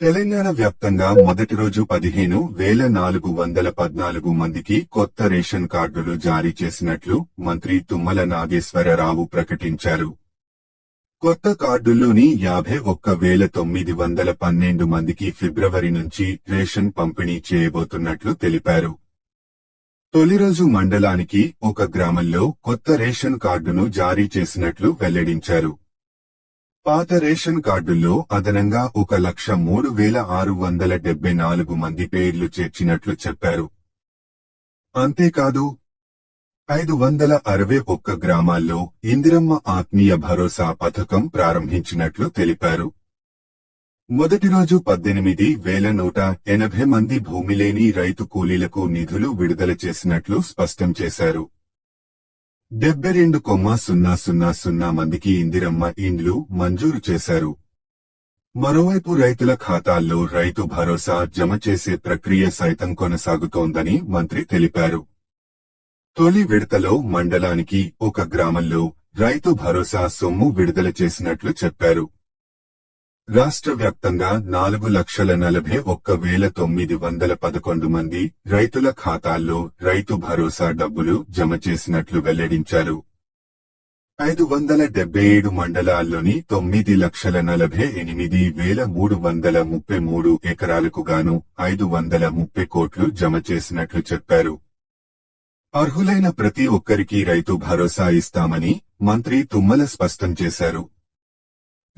తెలంగాణ వ్యాప్తంగా మొదటి రోజు పదిహేను వేల నాలుగు వందల పద్నాలుగు మందికి కొత్త రేషన్ కార్డులు జారీ చేసినట్లు మంత్రి తుమ్మల నాగేశ్వరరావు ప్రకటించారు. కొత్త కార్డుల్లోని యాభై ఒక్క వేల తొమ్మిది వందల పన్నెండు మందికి ఫిబ్రవరి నుంచి రేషన్ పంపిణీ చేయబోతున్నట్లు తెలిపారు. తొలి రోజు మండలానికి ఒక గ్రామంలో కొత్త రేషన్ కార్డును జారీ చేసినట్లు వెల్లడించారు. పాత రేషన్ కార్డుల్లో అదనంగా ఒక లక్ష మూడు వేల ఆరు వందల డెబ్బై నాలుగు మంది పేర్లు చేర్చినట్లు చెప్పారు. అంతేకాదు ఐదు వందల అరవై ఒక్క గ్రామాల్లో ఇందిరమ్మ ఆత్మీయ భరోసా పథకం ప్రారంభించినట్లు తెలిపారు. మొదటి రోజు పద్దెనిమిది వేల నూట ఎనభై మంది భూమిలేని రైతు కూలీలకు నిధులు విడుదల చేసినట్లు స్పష్టం చేశారు. డెబ్బై రెండు కొమ్మ సున్నా సున్నా సున్నా మందికి ఇందిరమ్మ ఇండ్లు మంజూరు చేశారు. మరోవైపు రైతుల ఖాతాల్లో రైతు భరోసా జమ చేసే ప్రక్రియ సైతం కొనసాగుతోందని మంత్రి తెలిపారు. తొలి విడతలో మండలానికి ఒక గ్రామంలో రైతు భరోసా సొమ్ము విడుదల చేసినట్లు చెప్పారు. రాష్ట్ర వ్యాప్తంగా నాలుగు లక్షల నలభై ఒక్క వేల తొమ్మిది వందల పదకొండు మంది రైతుల ఖాతాల్లో రైతు భరోసా డబ్బులు జమ చేసినట్లు వెల్లడించారు. ఐదు వందల డెబ్బై ఏడు మండలాల్లోని తొమ్మిది లక్షల నలభై ఎనిమిది వేల మూడు వందల ముప్పై మూడు ఎకరాలకు గాను ఐదు వందల ముప్పై కోట్లు జమ చేసినట్లు చెప్పారు. అర్హులైన ప్రతి ఒక్కరికి రైతు భరోసా ఇస్తామని మంత్రి తుమ్మల స్పష్టం చేశారు.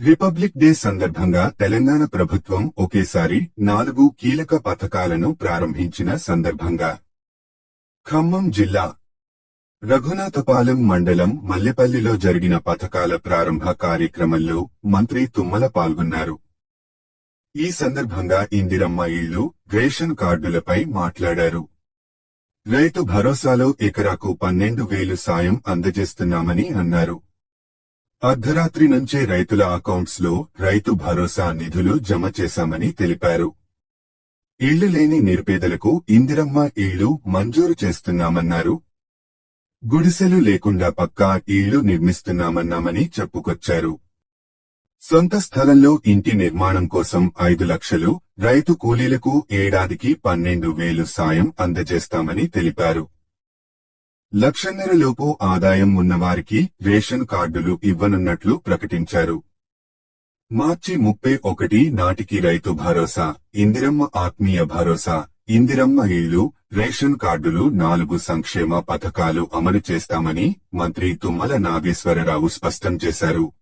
రిపబ్లిక్ డే సందర్భంగా తెలంగాణ ప్రభుత్వం ఒకేసారి నాలుగు కీలక పథకాలను ప్రారంభించిన సందర్భంగా ఖమ్మం జిల్లా రఘునాథపాలెం మండలం మల్లెపల్లిలో జరిగిన పథకాల ప్రారంభ కార్యక్రమంలో మంత్రి తుమ్మల పాల్గొన్నారు. ఈ సందర్భంగా ఇందిరమ్మ ఇళ్ళు రేషన్ కార్డులపై మాట్లాడారు. రైతు భరోసాలో ఎకరాకు పన్నెండు వేలు సాయం అందజేస్తున్నామని అన్నారు. అర్ధరాత్రి నుంచే రైతుల అకౌంట్స్లో రైతు భరోసా నిధులు జమ చేశామని తెలిపారు. ఇళ్ళు లేని నిరుపేదలకు ఇందిరమ్మ ఇళ్ళు మంజూరు చేస్తున్నామన్నారు. గుడిసెలు లేకుండా పక్కా ఇళ్ళు నిర్మిస్తున్నామన్నామని చెప్పుకొచ్చారు. సొంత స్థలంలో ఇంటి నిర్మాణం కోసం ఐదు లక్షలు రైతు కూలీలకు ఏడాదికి పన్నెండు వేలు సాయం అందజేస్తామని తెలిపారు. లక్షన్నరలోపు ఆదాయం ఉన్నవారికి రేషన్ కార్డులు ఇవ్వనున్నట్లు ప్రకటించారు. మార్చి ముప్పై ఒకటి నాటికి రైతు భరోసా ఇందిరమ్మ ఆత్మీయ భరోసా ఇందిరమ్మ ఇళ్ళు రేషన్ కార్డులు నాలుగు సంక్షేమ పథకాలు అమలు చేస్తామని మంత్రి తుమ్మల నాగేశ్వరరావు స్పష్టం చేశారు.